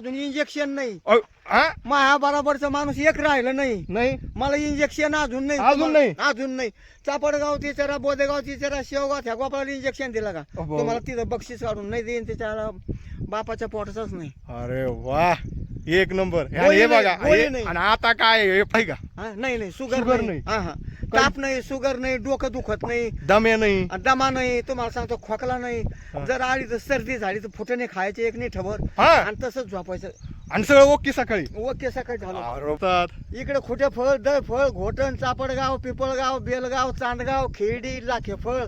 अजून इंजेक्शन नाही. अ, हा? माया बरोबरचा माणूस एक राहिलं नाही. नाही. मला इंजेक्शन अजून नाही. अजून तुम्हाला- नाही? अजून नाही. चापडगाव तिचारा बोदेगाव तिचारा शेवगाव त्या गोपाळाला इंजेक्शन दिलं का? अहो. तुम्हाला तिथं बक्षीस काढून नाही देईन त्याच्या बापाच्या पोटाचाच नाही. अरे वा. एक नंबर. आणि गोळी हे नाही, बघा गोळी हे- नाही. आणि आता काय हे पाहि का? हा, नाही नाही. शुगर शुगर नाही. नाही. हा हा. ताप नाही शुगर नाही डोकं दुखत नाही. दमे नाही. दमा नाही तुम्हाला सांगतो खोकला नाही. जर आली तर सर्दी झाली तर फुटणे खायचे एक नाही ठबर हा. आणि तसंच झोपायचं. आणि सगळं ओके सकाळी. ओके सकाळी झालं. इकडे खोटे फळ दळ फळ घोटण चापडगाव पिपळगाव बेलगाव चांदगाव खेरडी लाखेफळ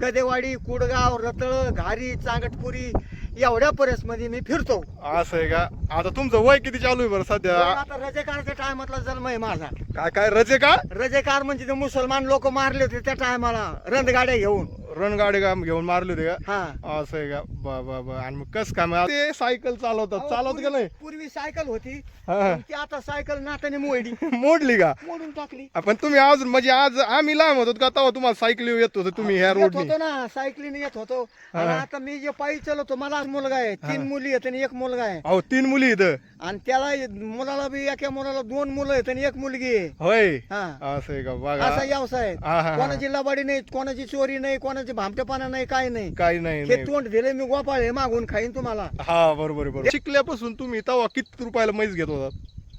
गदेवाडी कुडगाव रतळ घारी चांगटपुरी एवढ्या परेस मध्ये मी फिरतो. असं आहे का? आता तुमचं वय किती चालू आहे बरं सध्या? आता रजेकारच्या टायमातला जन्म आहे माझा. काय काय रजे का रजेकार म्हणजे ते मुसलमान लोक मारले होते त्या टायमाला रंदगाड्या घेऊन. रणगाडी का घेऊन मारले होते का? हा. असं आहे का? बा बा बा. आणि मग कस काय? मग ते सायकल चालवतात. चालवत का नाही? पूर्वी- सायकल होती. हा. पण ती आता सायकल नात्याने मोडी मोडली का? मोडून टाकली. आपण तुम्ही अजून म्हणजे आज आम्ही लहान होतो का तेव्हा तुम्हाला सायकल येत होतो तुम्ही ह्या येत रोडनी? होतो ना सायकलीने येत होतो. आणि. आता मी जे पायी चालवतो मला आज मुलगा आहे. तीन. मुली आहेत आणि एक मुलगा आहे. अहो तीन मुली इथं? आणि त्याला मुलाला बी एका मुलाला दोन मुलं आहेत आणि एक मुलगी आहे. होय. हा. असं आहे का? बघा. असा व्यवसाय आहे. हा, हा, हा. कोणाची लबाडी नाही कोणाची चोरी नाही कोणाची भामटेपणा नाही काय नाही. काही नाही हे नाही. तोंड दिले मी गोपाळ हे मागून खाईन तुम्हाला. हा बरोबर आहे, बरोबर. शिकल्यापासून तुम्ही तेव्हा किती रुपयाला म्हैस घेत होतात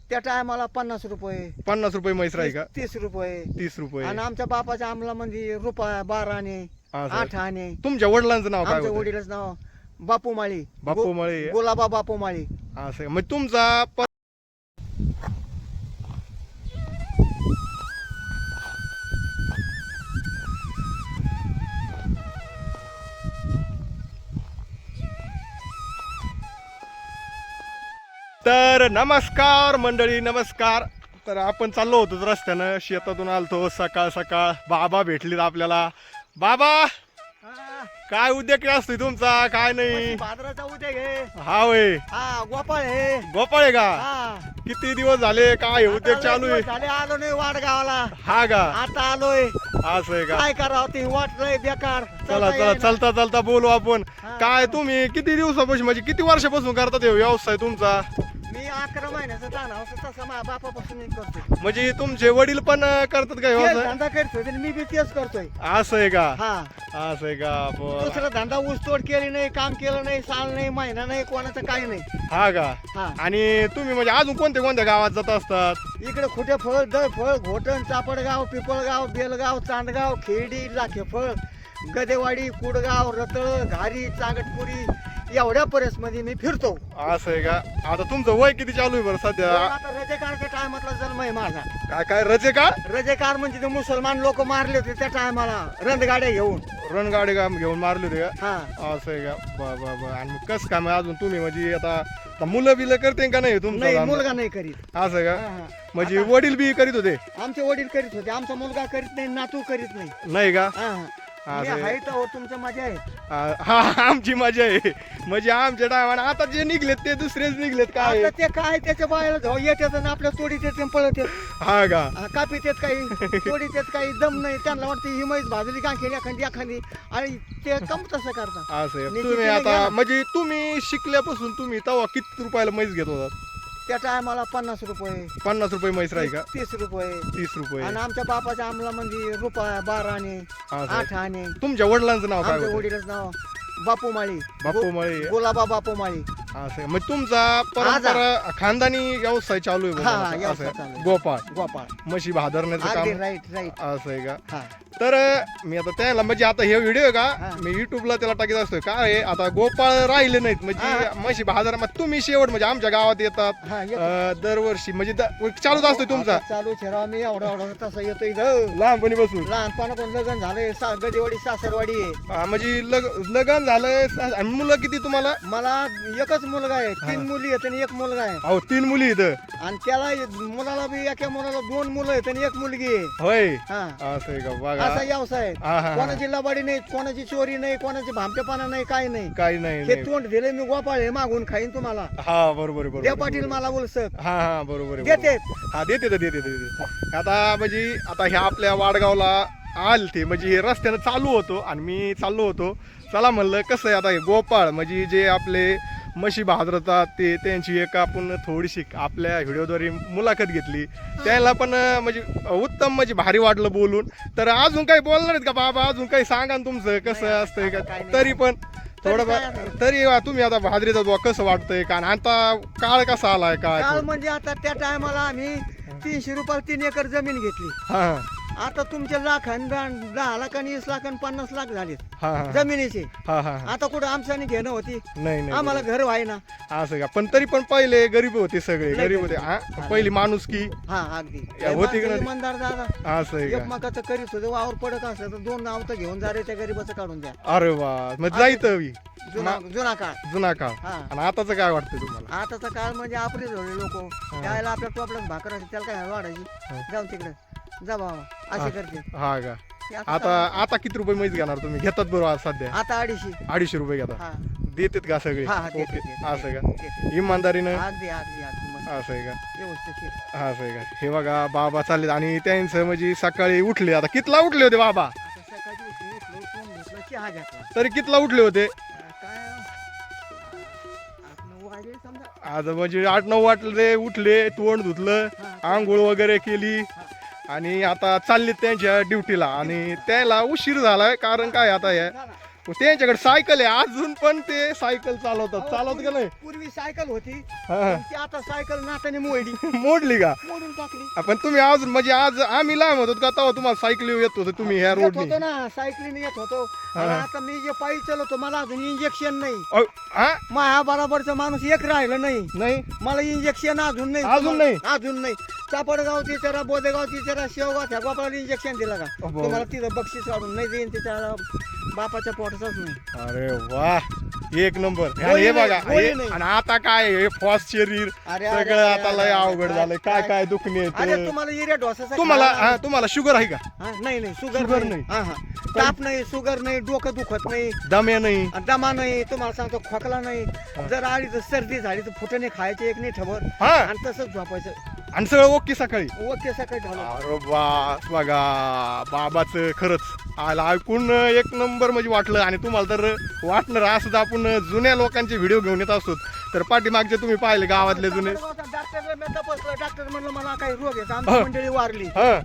त्या टायमाला पन्नास रुपये. पन्नास रुपये म्हैस राही का? तीस रुपये. तीस रुपये. आणि आमच्या बापाच्या अंमलामध्ये रुपया बारा आणे असं. आठ आणे तुमच्या वडिलांचं नाव काय आमच्या होतं? वडिलाच नाव बापू माळी. बापू गो- माळी. गोलाबा बापू माळी. असं. मग तुमचा प- तर नमस्कार मंडळी नमस्कार. तर आपण चाललो होतो रस्त्यानं. शेतातून आलतो. सकाळ सकाळ बाबा भेटलीत आपल्याला. बाबा काय उद्योग असतोय तुमचा? काय नाही? बाजाराचा उद्या घे हा वय. हा गोपाळ हे गोपाळ आहे का? किती दिवस झाले? काय उद्योग चालू आहे? झाले आलो नाही वाट गावाला हा का? आता आलोय. असं आहे का? काय करावं ते वाट नाही बेकार. चला चला. चलता चलता बोलू आपण. काय तुम्ही किती दिवसापासून म्हणजे किती वर्षापासून करतात हे व्यवसाय तुमचा? मी अकरा महिन्याचा होतो तसं माझ्या बापापासून मी करतोय. म्हणजे तुमचे वडील पण अं, करतात का तेच व्यवसाय धंदा करतोय आणि मी बी तेच करतोय. असं आहे का? हा. असं आहे का? बरं. दुसरा धंदा ऊसतोड केली नाही काम केलं नाही साल नाही महिना नाही कोणाचं काही नाही. हा का? हा. आणि तुम्ही म्हणजे अजून कोणत्या कोणत्या गावात जात असतात? इकडे खोटे फळ दळ फळ घोटण चापडगाव पिपळगाव बेलगाव चांदगाव खेरडी लाखेफळ गदेवाडी कुडगाव रतळ घारी चांगटपुरी एवढ्या परेस मध्ये मी फिरतो. असं आहे का? आता तुमचं वय किती चालू आहे बरं सध्या? आता रजेकारच्या टायमातला जन्म आहे माझा. काय काय रजे का रजेकार म्हणजे ते मुसलमान लोक मारले होते त्या टायमाला रंदगाड्या घेऊन. रणगाडी का घेऊन मारले होते का? हा. असं आहे का? बा बा बा आणि मग कसं काय मग अजून तुम्ही? म्हणजे आता आता मुलं बिलं करते का नाही तुमचं? नाही काम? मुलगा नाही करीत. असं आहे हा, का? हा. म्हणजे वडील बी करीत होते? आमचे वडील करीत होते. आमचा मुलगा करीत नाही नातू करीत नाही. नाही का? हा, हा. आहे तर हो, तुमचं मजा आहे. हा आमची मजा आहे. म्हणजे आमच्या टायमाने आता जे निघलेत ते दुसरेच निघलेत काय? आता ते काय त्याच्या बाहेर जाऊ येतात आणि आपल्या तोडीत येते पळत येत हा का? कापीत येत काही तोडीत येत काही दम नाही. त्यांना वाटतं ही म्हैस भाजली गांखेली एखादी एखादी. आणि ते कम तसं करतात. असं आहे. निश्चित तुम्ही आता. म्हणजे तुम्ही शिकल्यापासून तुम्ही तेव्हा किती रुपयाला म्हैस घेत होतात? त्या टायमाला पन्नास रुपये. पन्नास रुपये म्हैस राही का? तीस रुपये. तीस रुपये. आणि आमच्या बापाच्या अंमलामध्ये रुपया बारा आणे. आठ आणे तुमच्या वडिलांचं नाव काय आमच्या होतं? वडीलच नाव बापू माळी बापू गो- माळी गोलाबा बापू माळी असं आहे. मग तुमचा परंपरा खानदानी व्यवसाय चालू आहे हा, बघा, हा, असं व्यवसाय आहे. चालू आहे. गोपाळ. गोपाळ. म्हशी भादरण्याचं अगदी काम. राईट राईट असं आहे का? हा. तर मी आता त्याला म्हणजे आता हे व्हिडिओ का. मी युट्यूबला त्याला टाकीत असतोय. काय आहे, आता गोपाळ राहिले नाहीत. म्हणजे. म्हशी बाजार मग तुम्ही शेवट म्हणजे आमच्या गावात येतात. हा येतो. अं, दरवर्षी म्हणजे द- चालूच असतोय तुमचा. आता चालू ठेवा मी एवढा एवढा तसा येतो इथं. लहानपणी बसून लहानपणा कोण लग्न झालंय. सा गदेवाडी सासरवाडी. आहे म्हणजे लग लग्न झालंय सा- आणि मुलं किती तुम्हाला? मला एकच मुलगा आहे. तीन मुली आहेत आणि एक मुलगा आहे. अहो तीन मुली इथं. आणि त्याला मुलाला बी एका मुलाला दोन मुलं आहेत आणि एक मुलगी आहे. होय. हा. असं आहे का? बघा. असा व्यवसाय. हा हा, हा. कोणाची लबाडी नाही कोणाची चोरी नाही कोणाची भामटेपणा नाही काही नाही. काही नाही हे नाही. तोंड दिले मी गोपाळ हे मागून खाईन तुम्हाला. हा बरोबर द्या बरोबर. पाटील. मला उलसक. हा हा बरोबर आहे, देते. हा देते देते देते आता म्हणजे आता ह्या आपल्या वाडगावला आल ते म्हणजे हे रस्त्यानं चालू होतो आणि मी चाललो होतो. चला म्हणलं कसं आहे आता हे गोपाळ? म्हणजे जे आपले म्हशी भाद्रतात ते त्यांची एक आपण थोडीशी आपल्या व्हिडिओद्वारे मुलाखत घेतली. त्याला पण म्हणजे उत्तम म्हणजे भारी वाटलं बोलून. तर अजून काही बोलणार आहेत का बाबा? अजून काही सांगा ना तुमचं कसं असतंय का. तरी पण थोडंफार. तरी तुम्ही आता भाद्रीचा बुवा कसं वाटतंय का? आणि आता काळ कसा आलाय काय काल म्हणजे आता त्या टायमाला आम्ही तीनशे रुपये तीन एकर जमीन घेतली. हा. आता तुमचे लाख आणि दहा दहा लाख आणि वीस लाख आणि पन्नास लाख हा हा जमिनीचे. हा हा हा. आता कुठं आमच्याने घेणं होती? नाही नाही आम्हाला घर व्हाय ना असं का? पण तरी पण पहिले गरीब होते सगळे लय गरीब होते. हा? हा. पहिली माणूस की. हा अगदी. या, होती का नाही? इमानदार दादा. असं आहे का? एकमेकाचं करीत होते वावर पडत असलं तर दोन नाव तर घेऊन जा रे त्या गरीबाचं काढून द्या. अरे वा. मग जुना जुना काळ. जुना काळ. हा. आणि आताच काय वाटतंय तुम्हाला? आताचा काळ म्हणजे आपले झाले लोक. त्यावेळेला आपल्या टोपल्यात भाकर असते त्याला काय वाढायची? हा. जाऊन तिकडे. जा बाबा असे करते. हा का? ते आता आता आता किती रुपये म्हैस घेणार तुम्ही? घेतात बरोबर आज सध्या. आता अडीचशे. अडीचशे रुपये घेता हा. देतात का सगळे? हा, हा, देतात, ओके. देतात, असं का? देतात. इमानदारीनं? अगदी अगदी अगदी मस्त. असं आहे का? व्यवस्थित असं आहे का? हे बघा बाबा चालले आणि त्यांचं म्हणजे सकाळी उठले. आता कितला उठले होते बाबा? आता सकाळची उठली उठलो तोंड धुतलं चहा घेतला. तरी कितला उठले होते? काय समजा. आज म्हणजे आठ नऊ वाटले उठले तोंड धुतलं आंघोळ वगैरे केली. आणि आता चालले त्यांच्या ड्युटीला आणि त्याला उशीर झालाय कारण काय आता हे? झाला. त्यांच्याकडे सायकल आहे अजून पण ते सायकल चालवतात. चालवत का नाही? पूर्वी- सायकल होती हा. पण ती आता सायकल नात्याने मोडली. मोडली का? मोडून टाकली. आपण तुम्ही अजून म्हणजे आज आम्ही लहान होतो का तेव्हा तुम्हाला सायकल येत होतो तुम्ही ह्या रोडनी? होतो ना सायकलीने येत होतो. आता मी जे पायी चालवतो मला अजून इंजेक्शन नाही. माझ्या बरोबरचा माणूस एक राहिलं नाही. नाही? मला इंजेक्शन अजून नाही. अजून नाही? अजून नाही. चापडगाव तिच्यारा बोदेगाव तिच्यारा शेवगाव त्या बापाला इंजेक्शन दिलं का. तुम्हाला तिथं बक्षीस काढून नाही देईन तिच्या बापाच्या पोटाचाच नाही. अरे वा एक नंबर. आणि हे नाही, बघा गोळी हे- नाही. आणि आता काय हे फॉस शरीर अरे, अरे, सगळं अरे, आता लय अरे, अवघड झालंय. काय काय- दुखणे अरे येतं. तुम्हाला इऱ्या डोसाचा तुम्हाला हा तुम्हाला शुगर आहे का? नाही नाही शुगर शुगर नाही. नाही. हा हा. ताप नाही शुगर नाही डोकं दुखत नाही. दम्या नाही. दमा नाही तुम्हाला सांगतो खोकला नाही. जर आली तर सर्दी झाली तर फुटणे खायचे एक नाही ठबर हा. आणि तसंच झोपायचं. आणि सगळं ओके सकाळी. ओके सकाळी झालं. अरे बास बघा बाबाच खरंच. आला ऐकून एक नंबर म्हणजे वाटलं. आणि तुम्हाला तर वाटणार असंच आपण जुन्या लोकांचे व्हिडिओ घेऊन येत असतो. तर पाठीमागचे तुम्ही पाहिले गावातले जुने. डॉक्टर म्हणलं मला काही रोग आहे. आमची मंडळी वारली. हा.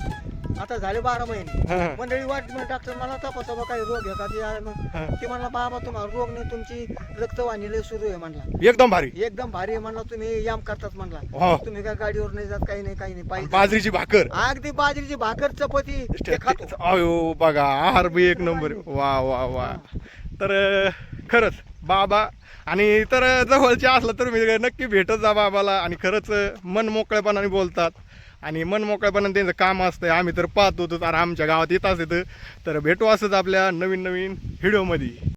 आता झाले बारा महिने. मंडळी मग डॉक्टर मला तपासा बा काही रोग आहे का ते. मग. ते म्हणला बाबा तुम्हाला रोग नाही तुमची रक्तवाहिनी लय सुरू आहे म्हणला. एकदम भारी. एकदम भारी आहे म्हणला तुम्ही याम करतात म्हणला. हो. तुम्ही काय गाडीवर नाही जात काही नाही काही नाही पाहिजे बाजरीची भाकर. अगदी बाजरीची भाकर चपाती ते खातो. अयो बघा आहार बी एक नंबर. वा वा वा. तर खरंच बाबा आणि तर जवळचे असलं तर मी नक्की भेटत जा बाबाला. आणि खरंच मन मोकळेपणाने बोलतात. आणि मन मोकळेपणाने त्यांचं काम असतं आम्ही तर पाहतो तर आमच्या गावात येत असतं. तर भेटू असंच आपल्या नवीन नवीन व्हिडिओमध्ये.